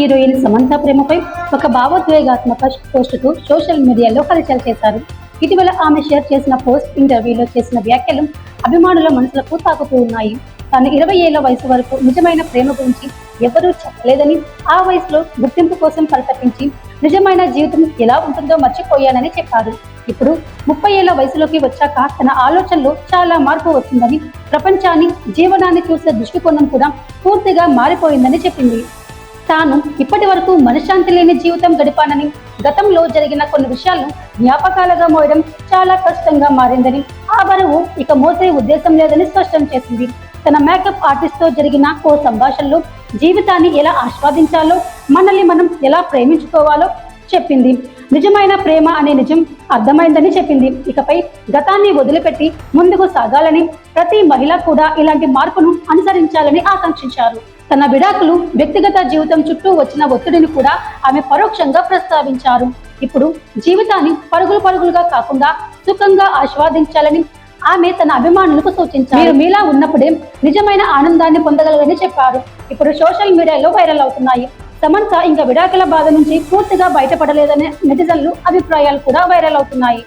Heroine Samantha ప్రేమపై ఒక భావోద్వేగాత్మక పోస్టుతో social మీడియాలో హల్చల్ చేశారు. ఇటీవల ఆమె షేర్ చేసిన పోస్ట్ ఇంటర్వ్యూలో చేసిన వ్యాఖ్యలు అభిమానుల మనసులకు తాకుతూ ఉన్నాయి. తాను ఇరవై ఏళ్ళ వయసు వరకు నిజమైన ప్రేమ గురించి ఎవరూ చెప్పలేదని ఆ వయసులో గుర్తింపు కోసం పరితపించి నిజమైన జీవితం ఎలా ఉంటుందో మర్చిపోయానని చెప్పారు. ఇప్పుడు ముప్పై ఏళ్ళ వయసులోకి వచ్చాక తన ఆలోచనలో చాలా మార్పు వచ్చిందని ప్రపంచాన్ని జీవనాన్ని చూసే దృష్టికోణం కూడా పూర్తిగా మారిపోయిందని చెప్పింది. తాను ఇప్పటి వరకు మనశ్శాంతి లేని జీవితం గడిపానని గతంలో జరిగిన కొన్ని విషయాలను జ్ఞాపకాలుగా మోయడం చాలా కష్టంగా మారిందని ఆ బరువు ఇక మోసే ఉద్దేశం లేదని స్పష్టం చేసింది. తన మేకప్ ఆర్టిస్ట్తో జరిగిన ఓ సంభాషణలో జీవితాన్ని ఎలా ఆస్వాదించాలో మనల్ని మనం ఎలా ప్రేమించుకోవాలో చెప్పింది. నిజమైన ప్రేమ అనే నిజం అర్థమైందని చెప్పింది. ఇకపై గతాన్ని వదిలిపెట్టి ముందుకు సాగాలని ప్రతి మహిళ కూడా ఇలాంటి మార్పును అనుసరించాలని ఆకాంక్షించారు. తన విడాకులు వ్యక్తిగత జీవితం చుట్టూ వచ్చిన ఒత్తిడిని కూడా ఆమె పరోక్షంగా ప్రస్తావించారు. ఇప్పుడు జీవితాన్ని పరుగులు పరుగులుగా కాకుండా సుఖంగా ఆస్వాదించాలని ఆమె తన అభిమానులకు సూచించారు. మీరు మీలా ఉన్నప్పుడే నిజమైన ఆనందాన్ని పొందగలరని చెప్పారు. ఇప్పుడు సోషల్ మీడియాలో వైరల్ అవుతున్నాయి. సమంత ఇంకా విడాకుల బాధ నుంచి పూర్తిగా బయటపడలేదనే నెటిజన్లు అభిప్రాయాలు కూడా వైరల్ అవుతున్నాయి.